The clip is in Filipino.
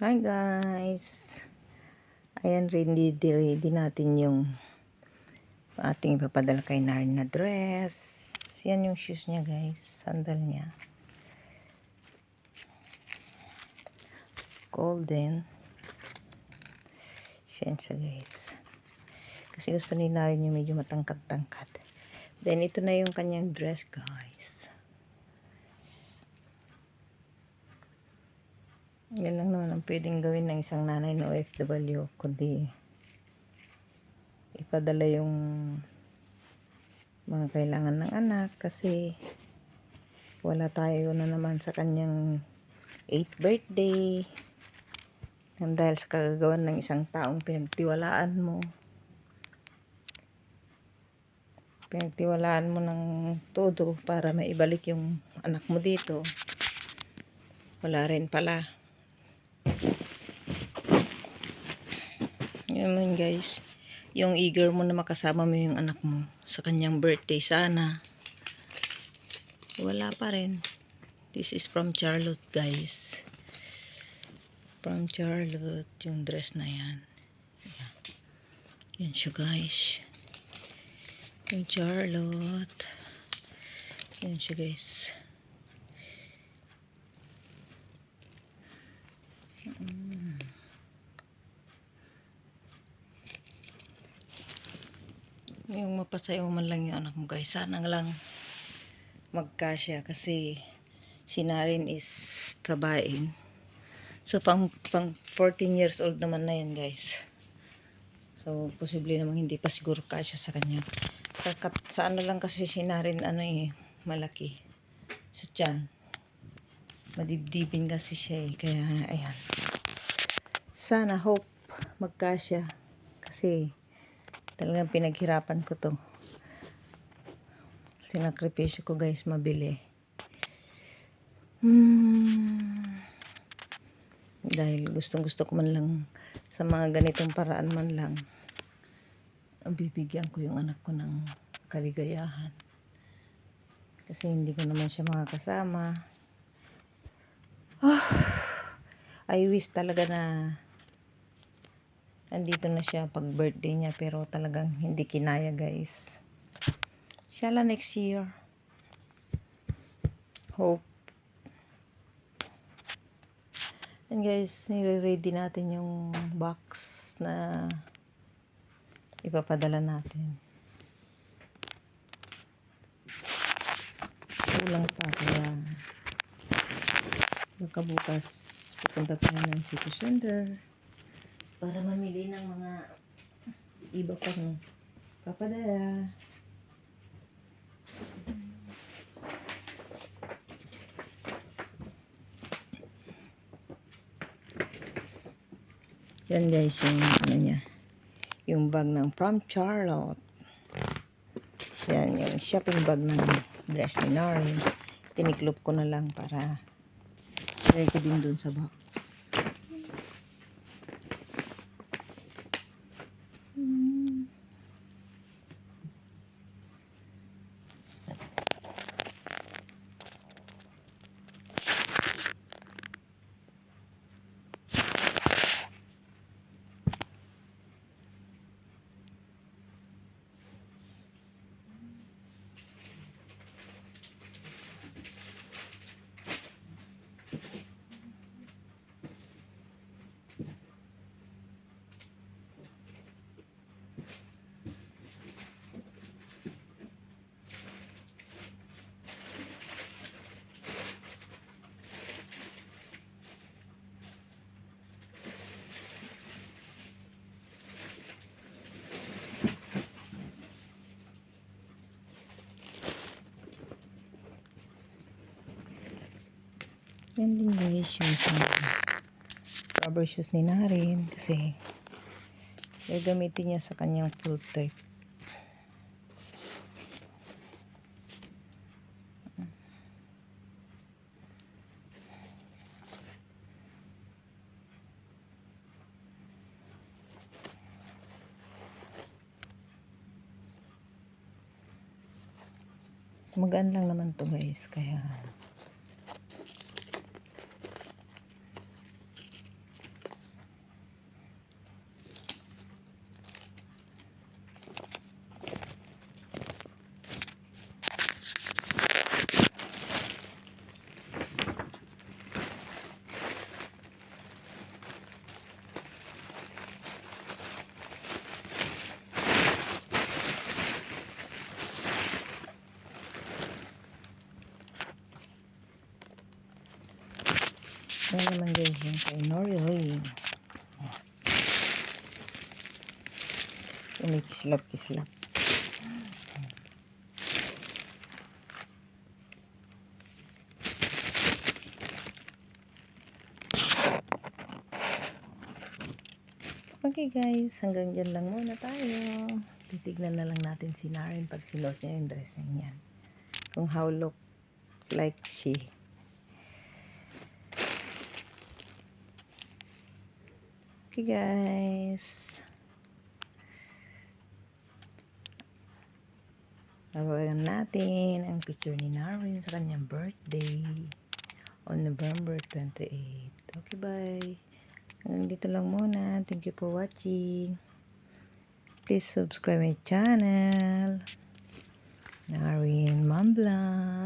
Hi guys! Ayan, ready, ready natin yung ating ipapadala kay Nard na dress. Yan yung shoes niya guys. Sandal niya. Golden. Yan siya guys. Kasi gusto ni Nard yung medyo matangkad-tangkad. Then ito na yung kanyang dress guys. Yan lang naman ang pwedeng gawin ng isang nanay na OFW, kundi ipadala yung mga kailangan ng anak kasi wala tayo na naman sa kanyang 8th birthday. Nang dahil sa kagagawan ng isang taong pinagtiwalaan mo. Pinagtiwalaan mo ng todo para maibalik yung anak mo dito. Wala rin pala yun man guys. Yung eager mo na makasama mo yung anak mo sa kanyang birthday sana. Wala pa rin. This is from Charlotte guys. From Charlotte yung dress na yan. Yan, siya guys. Yung Charlotte. Yan siya guys yung mapasayaw man lang yung anak mo guys. Sana lang magkasya kasi si Narin is tabain so pang, pang 14 years old naman na yan guys. So posible naman hindi pa siguro kasya sa kanya. Sa, kat- sa ano lang kasi si Narin ano eh malaki. Sa tiyan. Madibdibin kasi siya eh. Kaya ayan sana hope magkasya. Kasi talagang pinaghirapan ko to. Sinakripisyo ko guys mabili. Hmm. dahil gustong gusto ko man lang sa mga ganitong paraan man lang ang bibigyan ko yung anak ko ng kaligayahan. Kasi hindi ko naman siya makakasama. Oh, I wish talaga na andito na siya pag birthday niya pero talagang hindi kinaya guys. Shala next year. Hope. And guys nire-ready natin yung box na ipapadala natin. Kulang pa kaya baka bukas pupunta tayo ng city center para mamili ng mga iba pang papadala. Yan guys, yung ano niya. Yung bag ng From Charlotte. Yan, yung shopping bag ng dress ni Nari. Tiniklop ko na lang para lagay din dun sa box. Yan din guys yung sa rubber shoes ni Narin kasi gagamitin niya sa kanyang full type. Magaan lang naman to guys kaya Yan naman guys yung kay Noriel. Yung may kislap-kislap. Okay guys, hanggang dyan lang muna tayo. Titignan na lang natin si Naren pag sinuot niya yung dress niya. Kung how look like she. Okay guys. Nababagan natin ang picture ni Naren sa kanyang birthday on November 28. Okay, bye. Hanggang dito lang muna. Thank you for watching. Please subscribe my channel. Narin Mamblang.